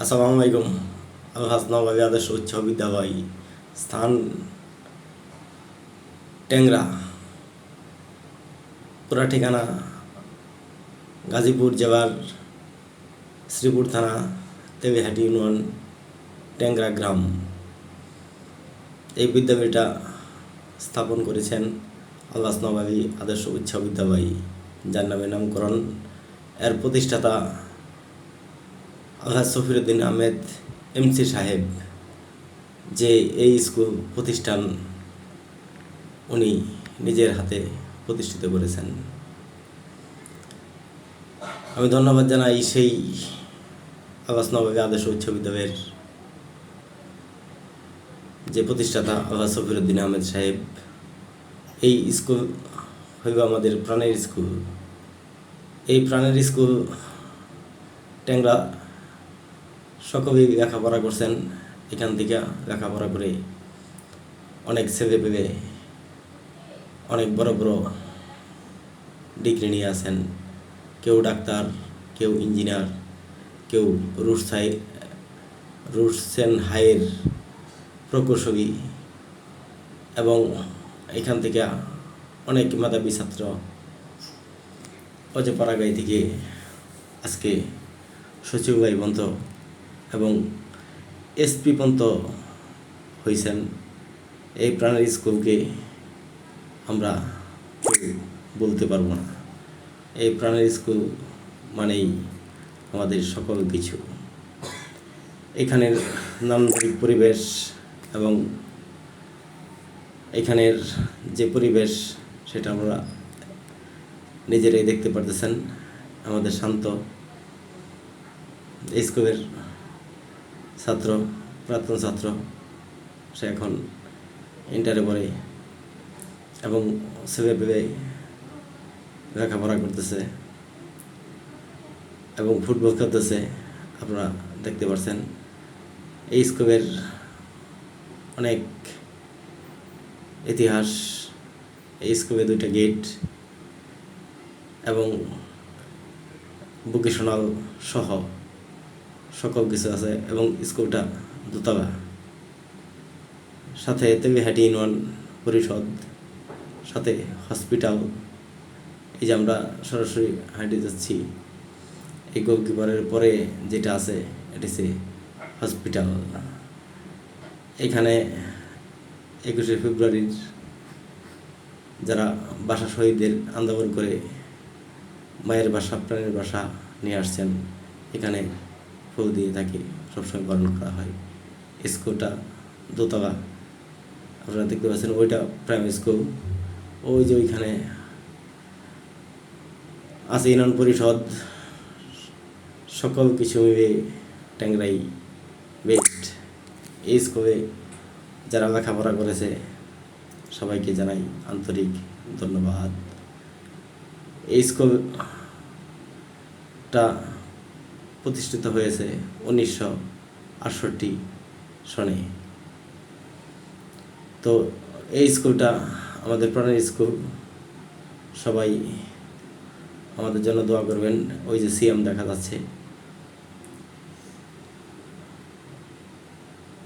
আসসালামু আলাইকুম। আল হাসনাবাদী আদর্শ উচ্চ বিদ্যালয়, স্থান ট্যাংরা পুরা ঠিকানা গাজীপুর জেলার শ্রীপুর থানা, তেলিহাটি ইউনিয়ন ট্যাংরা গ্রাম। এই বিদ্যালয়টা স্থাপন করেছেন আল্লাহ নবাবী আদর্শ উচ্চ বিদ্যালয়। যার নামে নামকরণ, এর প্রতিষ্ঠাতা আল্লাহ সফিরুদ্দিন আহমেদ এমসি সাহেব, যে এই স্কুল প্রতিষ্ঠান উনি নিজের হাতে প্রতিষ্ঠিত করেছেন। আমি ধন্যবাদ জানাই সেই আবাস নবাবী আদর্শ উচ্চ বিদ্যালয়ের যে প্রতিষ্ঠাতা আল্লাহ সফিরুদ্দিন আহমেদ সাহেব। এই স্কুল হইব আমাদের প্রাণের স্কুল। এই প্রাণের স্কুল ট্যাংরা সকলেই লেখাপড়া করছেন, এখান থেকে লেখাপড়া করে অনেক ছেলে পেলে অনেক বড় বড় ডিগ্রি নিয়ে আছেন কেউ ডাক্তার, কেউ ইঞ্জিনিয়ার, কেউ রুটসাই রুটসেন হাইয়ের প্রকৌশলী এবং এখান থেকে অনেক মেধাবী ছাত্র অজপাড়াগাই থেকে আজকে সচিবালয় পর্যন্ত এবং এসপি পর্যন্ত হয়েছেন এই প্রাণের স্কুলকে আমরা বলতে পারব না। এই প্রাণের স্কুল মানেই আমাদের সকল কিছু। এখানের নান্দনিক পরিবেশ এবং এখানের যে পরিবেশ, সেটা আমরা নিজেরাই দেখতে পারতেছেন। আমাদের শান্ত স্কুলের ছাত্র, প্রাক্তন ছাত্র, সে এখন ইন্টারে পড়ে এবং ছেলে পেলে লেখাপড়া করতেছে এবং ফুটবল খেলতেছে। আপনারা দেখতে পাচ্ছেন এই স্কুলের অনেক ইতিহাস, এই স্কুলে দুইটা গেট এবং ভোকেশনাল সহ সকল কিছু আছে এবং স্কুলটা দোতলা। সাথে তেলিহাটি ইউনিয়ন পরিষদ, সাথে হসপিটাল। এই যে আমরা সরাসরি হাঁটে যাচ্ছি, এই গোলকিপারের পরে যেটা আছে, এটি হচ্ছে হসপিটাল এখানে একুশে ফেব্রুয়ারির যারা বাসা শহীদদের আন্দোলন করে, মায়ের বাসা, প্রাণের বাসা নিয়ে আসছেন, এখানে ফুল দিয়ে তাকে সবসময় পালন করা হয়। স্কুলটা দোতলা। আপনারা দেখতে পাচ্ছেন ওইটা প্রাইমারি স্কুল ওই যে ওইখানে আছে ইউনিয়ন পরিষদ। সকল কিছু মিলে ট্যাংরাই বেস্ট এই স্কুলে যারা লেখাপড়া করেছে, সবাইকে জানাই আন্তরিক ধন্যবাদ। এই স্কুলটা প্রতিষ্ঠিত হয়েছে উনিশশো আটষট্টি সনে। তো এই স্কুলটা আমাদের প্রাণের স্কুল। সবাই আমাদের জন্য দোয়া করবেন, ওই যে সিএম দেখা যাচ্ছে।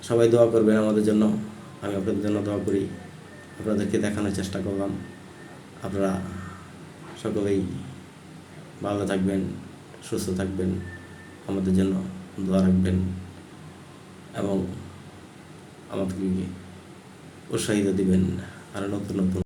সবাই দোয়া করবেন আমাদের জন্য, আমি আপনাদের জন্য দোয়া করি। আপনাদেরকে দেখানোর চেষ্টা করলাম। আপনারা সকলেই ভালো থাকবেন, সুস্থ থাকবেন। আমাদের জন্য দোয়া রাখবেন এবং আমাদেরকে উৎসাহিত দিবেন আরও নতুন নতুন